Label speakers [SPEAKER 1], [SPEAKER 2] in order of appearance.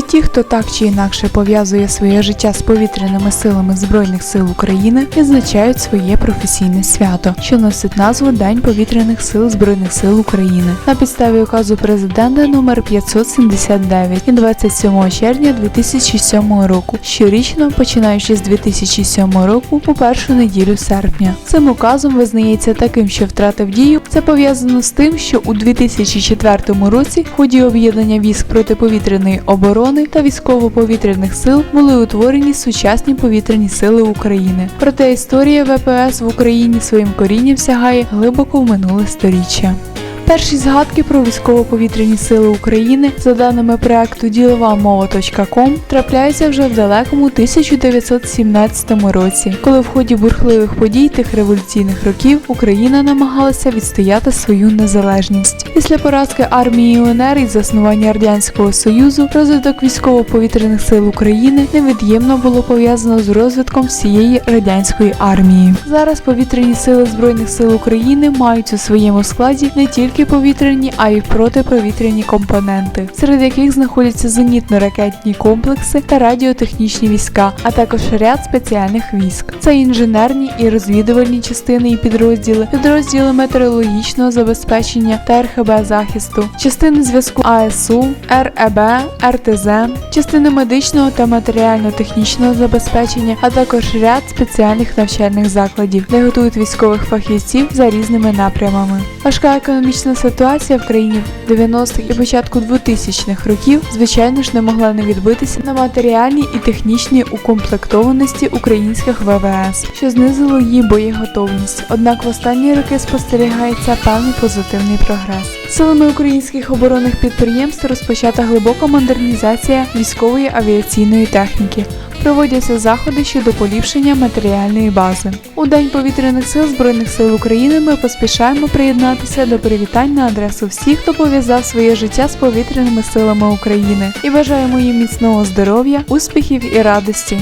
[SPEAKER 1] Ті, хто так чи інакше пов'язує своє життя з повітряними силами Збройних сил України, відзначають своє професійне свято, що носить назву День повітряних сил Збройних сил України на підставі указу президента номер 579 від 27 червня 2007 року, щорічно починаючи з 2007 року у першу неділю серпня. Цим указом визнається таким, що втратив дію. Це пов'язано з тим, що у 2004 році в ході об'єднання військ протиповітряної оборони та військово-повітряних сил були утворені сучасні повітряні сили України. Проте історія ВПС в Україні своїм корінням сягає глибоко в минуле сторіччя. Перші згадки про військово-повітряні сили України, за даними проекту діловамова.ком, трапляються вже в далекому 1917 році, коли в ході бурхливих подій тих революційних років Україна намагалася відстояти свою незалежність. Після поразки армії УНР і заснування радянського союзу розвиток військово-повітряних сил України невід'ємно було пов'язано з розвитком всієї радянської армії. Зараз повітряні сили збройних сил України мають у своєму складі не тільки повітряні, а й протиповітряні компоненти, серед яких знаходяться зенітно-ракетні комплекси та радіотехнічні війська, а також ряд спеціальних військ. Це інженерні і розвідувальні частини і підрозділи, підрозділи метеорологічного забезпечення та РХБ захисту, частини зв'язку АСУ, РЕБ, РТЗ, частини медичного та матеріально-технічного забезпечення, а також ряд спеціальних навчальних закладів, де готують військових фахівців за різними напрямами. Важка економічна ситуація в країні 90-х і початку 2000-х років, звичайно ж, не могла не відбитися на матеріальній і технічній укомплектованості українських ВВС, що знизило її боєготовність. Однак в останні роки спостерігається певний позитивний прогрес. Силами українських оборонних підприємств розпочата глибока модернізація військової авіаційної техніки. Проводяться заходи щодо поліпшення матеріальної бази. У День повітряних сил Збройних сил України ми поспішаємо приєднатися до привітань на адресу всіх, хто пов'язав своє життя з повітряними силами України, і бажаємо їм міцного здоров'я, успіхів і радості.